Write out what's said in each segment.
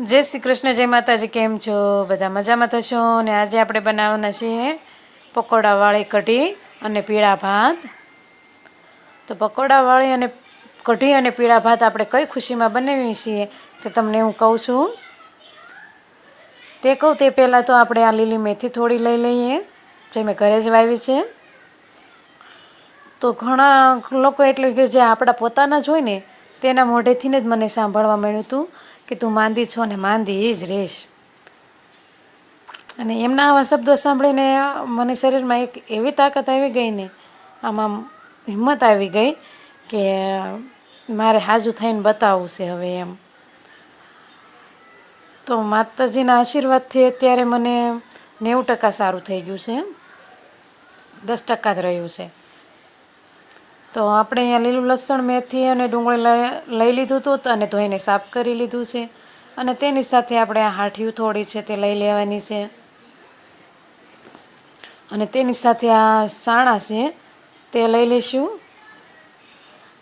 જય શ્રી કૃષ્ણ, જય માતાજી, કેમ છો? બધા મજામાં થશો અને આજે આપણે બનાવવાના છીએ પકોડાવાળી કઢી અને પીળા ભાત. તો પકોડાવાળી અને કઢી અને પીળા ભાત આપણે કઈ ખુશીમાં બનાવીએ છીએ તે તમને હું કહું છું. તે કહું તે પહેલાં તો આપણે આ લીલી મેથી થોડી લઈ લઈએ, જે મેં ઘરે જ વાવી છે. તો ઘણા લોકો એટલે કે જે આપણા પોતાના જ હોય ને, તેના મોઢેથી જ મને સાંભળવા મળ્યું હતું. કે તું માંદી છો ને માંદી જ રહીશ અને એમના આવા શબ્દો સાંભળીને મને શરીરમાં એક એવી તાકાત આવી ગઈ ને, આમાં હિંમત આવી ગઈ કે મારે હાજુ થઈને બતાવવું છે હવે એમ. તો માતાજીના આશીર્વાદથી અત્યારે મને નેવું ટકા સારું થઈ ગયું છે દસ ટકા જ રહ્યું છે. તો આપણે અહીંયા લીલું લસણ મેથી અને ડુંગળી લઈ લીધું હતું અને ધોઈને સાફ કરી લીધું છે. અને તેની સાથે આપણે આ હાઠિયું થોડી છે તે લઈ લેવાની છે. અને તેની સાથે આ સાણા છે તે લઈ લઈશું.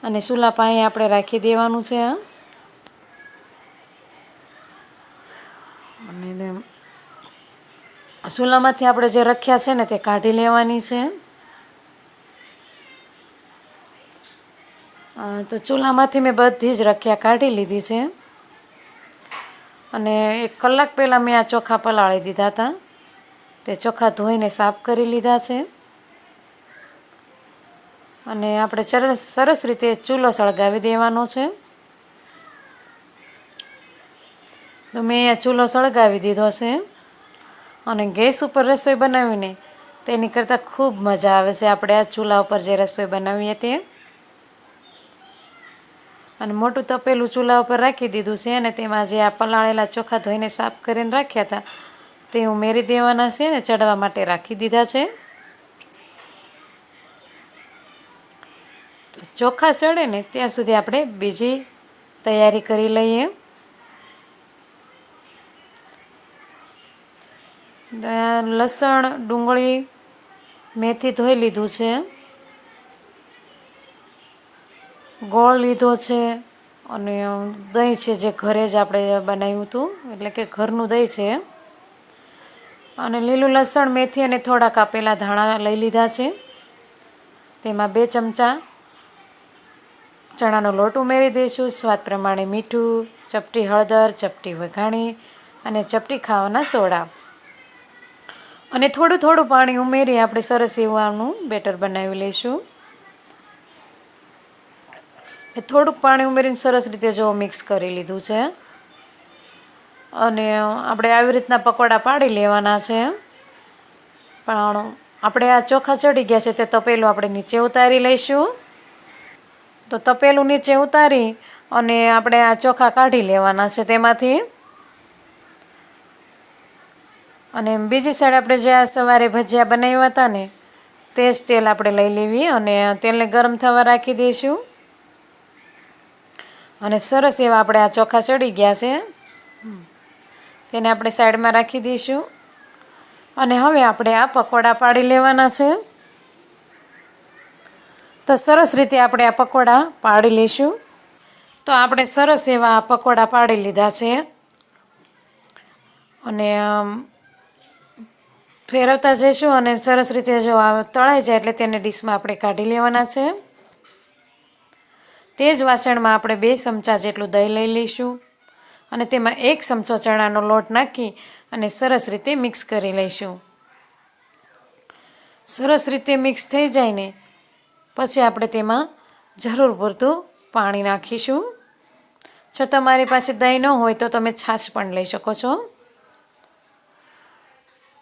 અને ચૂલા પાસે આપણે રાખી દેવાનું છે. અને ચૂલામાંથી આપણે જે રખ્યા છે ને તે કાઢી લેવાની છે. તો ચૂલામાંથી મેં બધી જ રખ્યા કાઢી લીધી છે. અને એક કલાક પહેલાં મેં આ ચોખા પલાળી દીધા હતા. તે ચોખા ધોઈને સાફ કરી લીધા છે. અને આપણે સરસ રીતે ચૂલો સળગાવી દેવાનો છે. તો મેં અહીંયા ચૂલો સળગાવી દીધો છે. અને ગેસ ઉપર રસોઈ બનાવીને તેની કરતાં ખૂબ મજા આવે છે. આપણે આ ચૂલા ઉપર જે રસોઈ બનાવીએ તે. અને મોટું તપેલું ચૂલા ઉપર રાખી દીધું છે અને તેમાં જે આ પલાળેલા ચોખા ધોઈને સાફ કરીને રાખ્યા હતા, તે ઉમેરી દેવાના છે ને ચડવા માટે રાખી દીધા છે. ચોખા ચડે ને ત્યાં સુધી આપણે બીજી તૈયારી કરી લઈએ. લસણ, ડુંગળી મેથી ધોઈ લીધું છે. ગોળ લીધો છે અને દહીં છે જે ઘરે જ આપણે બનાવ્યું હતું, એટલે કે ઘરનું દહીં છે. અને લીલું લસણ, મેથી અને થોડા કાપેલા ધાણા લઈ લીધા છે. તેમાં બે ચમચા ચણાનો લોટ ઉમેરી દઈશું, સ્વાદ પ્રમાણે મીઠું, ચપટી હળદર, ચપટી વઘાણી અને ચપટી ખાવાના સોડા. અને થોડું થોડું પાણી ઉમેરી આપણે સરસ એવું બેટર બનાવી લઈશું. થોડુંક પાણી ઉમેરીને સરસ રીતે જો મિક્સ કરી લીધું છે. અને આપણે આવી રીતના પકોડા પાડી લેવાના છે. પણ આપણે આ ચોખા ચડી ગયા છે તે તપેલું આપણે નીચે ઉતારી લઈશું. તો તપેલું નીચે ઉતારી અને આપણે આ ચોખા કાઢી લેવાના છે તેમાંથી. અને બીજી સાઈડ આપણે જે આ સવારે ભજીયા બનાવ્યા હતા ને, તે જ તેલ આપણે લઈ લેવી અને તેલને ગરમ થવા રાખી દઈશું. અને સરસ એવા આપણે આ ચોખા ચડી ગયા છે. તેને આપણે સાઈડમાં રાખી દઈશું. અને હવે આપણે આ પકોડા પાડી લેવાના છે. તો સરસ રીતે આપણે આ પકોડા પાડી લઈશું. તો આપણે સરસ એવા આ પકોડા પાડી લીધા છે. અને ફેરવતા જઈશું અને સરસ રીતે જો આ તળાઈ જાય એટલે તેને ડીશમાં આપણે કાઢી લેવાના છે. તે જ વાસણમાં આપણે બે ચમચા જેટલું દહીં લઈ લઈશું અને તેમાં એક ચમચો ચણાનો લોટ નાખી અને સરસ રીતે મિક્સ કરી લઈશું. સરસ રીતે મિક્સ થઈ જાય ને પછી આપણે તેમાં જરૂર પૂરતું પાણી નાખીશું. જો તમારી પાસે દહીં ન હોય તો તમે છાશ પણ લઈ શકો છો.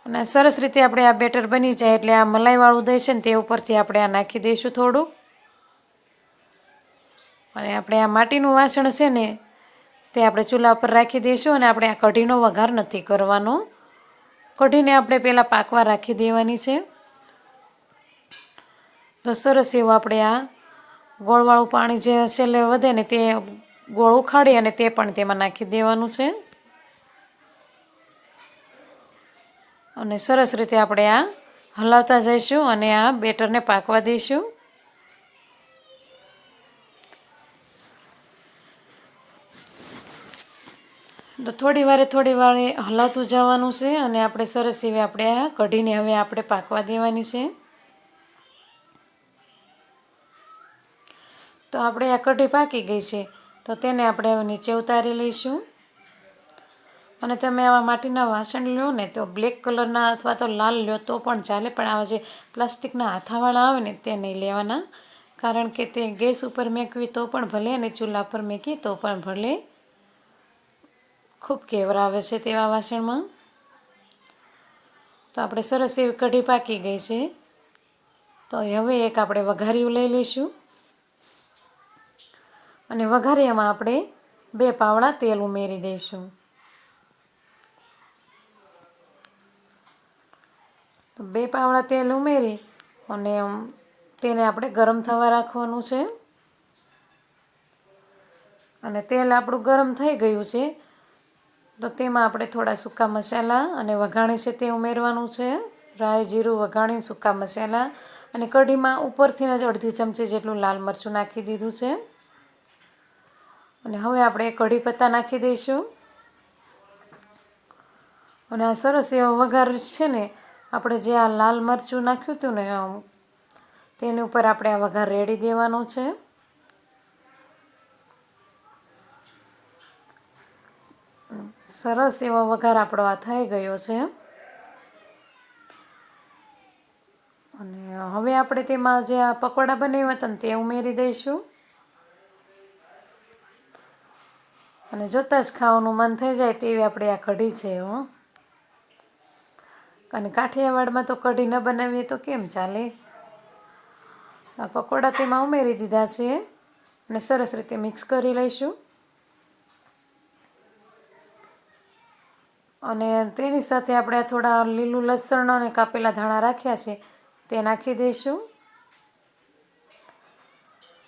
અને સરસ રીતે આપણે આ બેટર બની જાય એટલે આ મલાઈવાળું દહીં છે ને તે ઉપરથી આપણે આ નાખી દઈશું થોડું અને આપણે આ માટીનું વાસણ છે ને, તે આપણે ચૂલા ઉપર રાખી દઈશું અને આપણે આ કઢીનો વઘાર નથી કરવાનો. કઢીને આપણે પહેલાં પાકવા રાખી દેવાની છે. તો સરસ એવું આપણે આ ગોળવાળું પાણી જે છેલ્લે વધે ને તે ગોળ ઉખાડી અને તે પણ તેમાં નાખી દેવાનું છે. અને સરસ રીતે આપણે આ હલાવતા જઈશું અને આ બેટરને પાકવા દઈશું. તો થોડી વારે થોડી વારે હલાવતું જવાનું છે અને આપણે સરસ એવી આપણે આ કઢીને હવે આપણે પાકવા દેવાની છે. તો આપણે આ કઢી પાકી ગઈ છે. તો તેને આપણે હવે નીચે ઉતારી લઈશું. અને તમે આવા માટીના વાસણ લો ને તો બ્લેક કલરના અથવા તો લાલ લો તો પણ ચાલે, પણ આવા જે પ્લાસ્ટિકના હાથાવાળા આવે ને તે નહીં લેવાના. કારણ કે તે ગેસ ઉપર મેકવી તો પણ ભલે અને ચૂલા પર મેકી તો પણ ભલે. ખૂબ કેવર આવે છે તેવા વાસણમાં? તો આપણે સરસ એવી કઢી પાકી ગઈ છે. તો હવે એક આપણે વઘાર્યું લઈ લઈશું. અને વઘારિયામાં આપણે બે પાવડા તેલ ઉમેરી દઈશું. તો બે પાવડા તેલ ઉમેરી અને તેને આપણે ગરમ થવા રાખવાનું છે. અને તેલ આપણું ગરમ થઈ ગયું છે. તો તેમાં આપણે થોડા સૂકા મસાલા અને વઘાણી છે તે ઉમેરવાનું છે. રાઈ, જીરું, વઘાણી, સૂકા મસાલા અને કઢીમાં ઉપરથી જ અડધી ચમચી જેટલું લાલ મરચું નાખી દીધું છે. અને હવે આપણે કઢી પત્તા નાખી દઈશું. અને આ સરસ એવો વઘાર છે ને, આપણે જે આ લાલ મરચું નાખ્યું હતું ને તેની ઉપર આપણે આ વઘાર રેડી દેવાનો છે. સરસ એવો વઘાર આપણો આ થઈ ગયો છે. અને હવે આપણે તેમાં જે આ પકોડા બનાવ્યા હતા ને તે ઉમેરી દઈશું. અને જોતાં જ ખાવાનું મન થઈ જાય તેવી આપણે આ કઢી છે, હો. અને કાઠિયાવાડમાં તો કઢી ન બનાવીએ તો કેમ ચાલે? આ પકોડા તેમાં ઉમેરી દીધા છે અને સરસ રીતે મિક્સ કરી લઈશું. અને તેની સાથે આપણે થોડા લીલું લસણ અને કાપેલા ધાણા રાખ્યા છે, તે નાખી દઈશું.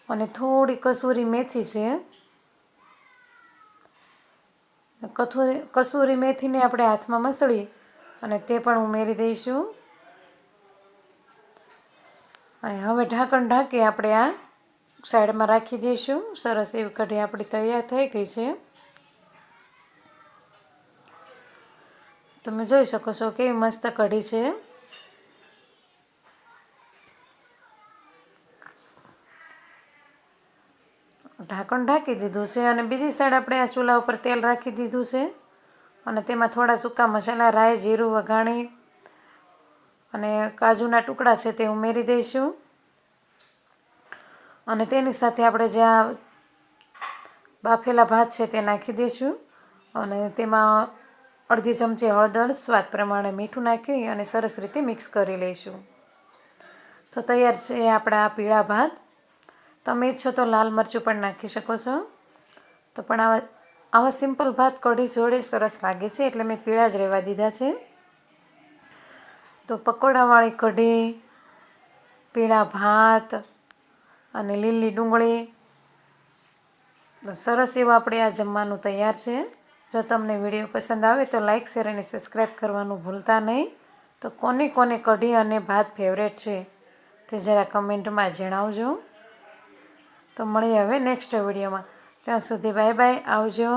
અને થોડી કસૂરી મેથી છે. કથુરી, કસૂરી મેથીને આપણે હાથમાં મસળી અને તે પણ ઉમેરી દઈશું. અને હવે ઢાંકણ ઢાંકી આપણે આ સાઈડમાં રાખી દઈશું. સરસ એવી કઢી આપણી તૈયાર થઈ ગઈ છે. તમે જોઈ શકો છો કેવી મસ્ત કઢી છે. ઢાંકણ ઢાંકી દીધું છે અને બીજી સાઈડ આપણે આ ચૂલા ઉપર તેલ રાખી દીધું છે. અને તેમાં થોડા સૂકા મસાલા, રાઈ, જીરું, વઘાણી અને કાજુના ટુકડા છે તે ઉમેરી દઈશું. અને તેની સાથે આપણે જે આ બાફેલા ભાત છે તે નાખી દઈશું. અને તેમાં અડધી ચમચી હળદર, સ્વાદ પ્રમાણે મીઠું નાખી અને સરસ રીતે મિક્સ કરી લઈશું. તો તૈયાર છે આપણા પીળા ભાત. તમે ઈચ્છો તો લાલ મરચું પણ નાખી શકો છો. તો પણ આવા આવા સિમ્પલ ભાત કઢી જોડે સરસ લાગે છે, એટલે મેં પીળા જ રહેવા દીધા છે. તો પકોડાવાળી કઢી, પીળા ભાત અને લીલી ડુંગળી. સરસ એવું આપણે આ જમવાનું તૈયાર છે. જો તમને વીડિયો પસંદ આવે તો લાઇક શેર અને સબસ્ક્રાઈબ કરવાનું ભૂલતા નહીં. તો કોને કોને કઢી અને ભાત ફેવરેટ છે તે જરા કમેન્ટમાં જણાવજો. તો મળીએ હવે નેક્સ્ટ વિડીયોમાં. ત્યાં સુધી બાય બાય આવજો.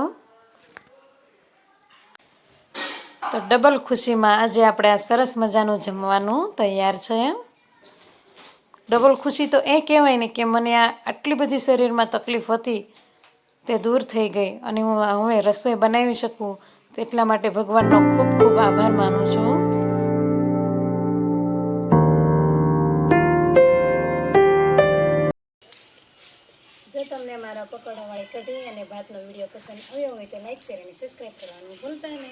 તો ડબલ ખુશીમાં આજે આપણે આ સરસ મજાનું જમવાનું તૈયાર છે. ડબલ ખુશી તો એ કહેવાય ને કે મને આ આટલી બધી શરીરમાં તકલીફ હતી તે દૂર થઈ ગઈ અને હું હવે રસોઈ બનાવી શકું તેટલા માટે ભગવાનનો ખૂબ ખૂબ આભાર માનું છું. જો તમને મારા પકોડાવાળી કઢી અને ભાતનો વીડિયો પસંદ આવ્યો હોય તો લાઈક શેર અને સબસ્ક્રાઈબ કરવાનું ભૂલતા નહીં.